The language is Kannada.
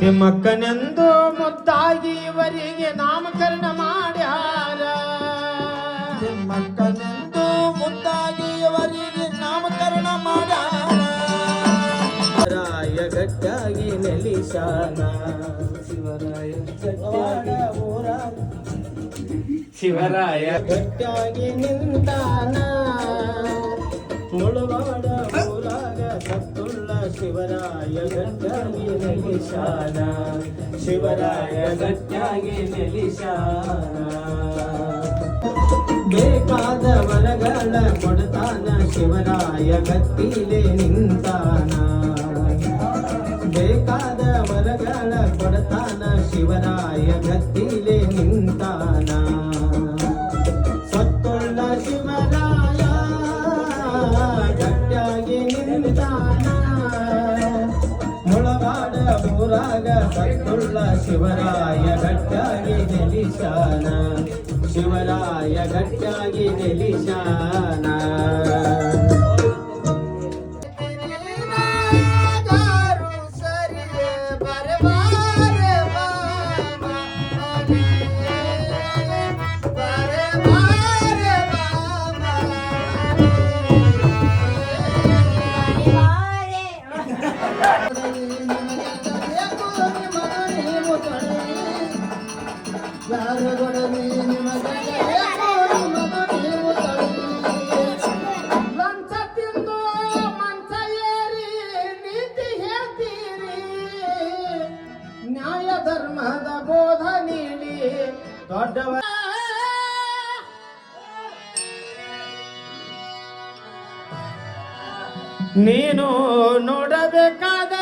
ತಿಮ್ಮಕ್ಕನೆಂದು ಮುದ್ದಾಗಿ ಇವರಿಗೆ ನಾಮಕರಣ ಮಾಡ್ಯಾರ. ಮಕ್ಕನೆಂದು ಮುದ್ದಾಗಿ ಇವರಿಗೆ ನಾಮಕರಣ ಮಾಡ್ಯಾರಾಯ ಗಟ್ಟಾಗಿ ನೆಲಿಶಾನ ಶಿವರಾಯ ಊರ ಶಿವರಾಯ ಗಟ್ಟಾಗಿ ನಿಂತಾನ. ಮುಳುವಾಡ ಊರಾಗ ಸತ್ತುಳ್ಳ ಶಿವರಾಯ ಗಟ್ಟಾಗಿ ನೆಲಿಶಾನ ಶಿವರಾಯ ಗಟ್ಟಾಗಿ ನೆಲಿಶಾನ ಬೇಕಾದ ವರಗಳ ಕೊಡ್ತಾನ ಶಿವರಾಯ ಗತ್ತಿಲೆ ನಿಂತಾನ. ಬೇಕಾದ ವರಗಳ ಕೊಡ್ತಾನ ಶಿವರಾಯ ಗತ್ತಿಲೆ ಮುಳಗಾಡ ಊರಾಗ ಸತ್ತುಳ್ಳ ಶಿವರಾಯ ಗಟ್ಟಿಯಾಗಿ ನೆಲಿಶಾನ ಶಿವರಾಯ ಗಟ್ಟಿಯಾಗಿ ನೆಲಿಶಾನ ಧರ್ಮದ ಬೋಧ ನೀಡಿ ದೊಡ್ಡವ ನೀನು ನೋಡಬೇಕಾದ